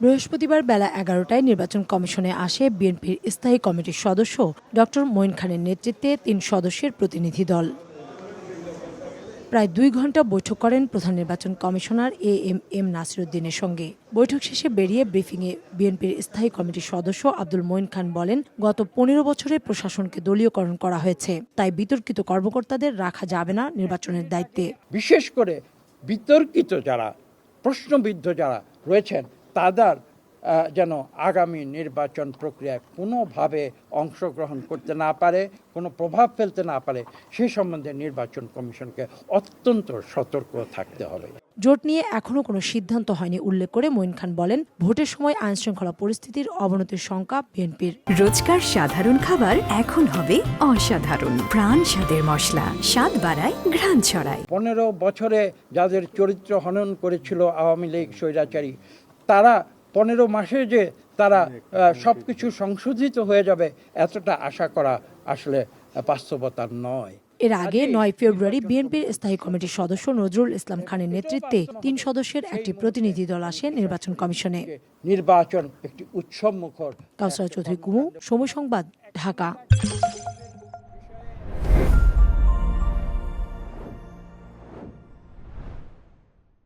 বৃহস্পতিবার বেলা এগারোটায় নির্বাচন কমিশনে আসে বিএনপির স্থায়ী কমিটির সদস্য ডক্টর মঈন খানের নেতৃত্বে তিন সদস্যের প্রতিনিধি দল। প্রায় দুই ঘণ্টা বৈঠক করেন প্রধান নির্বাচন কমিশনার এ এম এম নাসিরুদ্দিনের সঙ্গে। বৈঠক শেষে বেরিয়ে ব্রিফিংয়ে বিএনপির স্থায়ী কমিটির সদস্য আব্দুল মঈন খান বলেন, গত পনেরো বছরে প্রশাসনকে দলীয়করণ করা হয়েছে, তাই বিতর্কিত কর্মকর্তাদের রাখা যাবে না নির্বাচনের দায়িত্বে। বিশেষ করে বিতর্কিত যারা, প্রশ্নবিদ্ধ যারা রয়েছেন তাদের যেন আগামী নির্বাচন প্রক্রিয়ায় কোনোভাবে অংশগ্রহণ করতে না পারে কোনো প্রভাব ফেলতে না পারে সে সম্বন্ধে নির্বাচন কমিশনকে অত্যন্ত সতর্ক থাকতে হবে। জোট নিয়ে এখনও কোনো সিদ্ধান্ত হয়নি উল্লেখ করে মঈন খান বলেন ভোটের সময় আইনশৃঙ্খলা পরিস্থিতির অবনতির শঙ্কা বিএনপির। রোজকার সাধারণ খাবার এখন হবে অসাধারণ। প্রাণ স্বাদের মশলা স্বাদ বাড়ায় ঘ্রাণ ছড়ায়। পনেরো বছরে যাদের চরিত্র হনন করেছিল আওয়ামী লীগ স্বৈরাচারী তারা পনেরো মাসে যে তারা সব কিছু সংশোধিত হয়ে যাবে এতটা আশা করা আসলে বাস্তবতা নয়। এর আগে নয় ফেব্রুয়ারি বিএনপির স্থায়ী কমিটির সদস্য নজরুল ইসলাম খানের নেতৃত্বে তিন সদস্যের একটি প্রতিনিধি দল আসে নির্বাচন কমিশনে। নির্বাচন একটি উৎসব মুখর কাউসারা চৌধুরী কুমু সময় সংবাদ ঢাকা।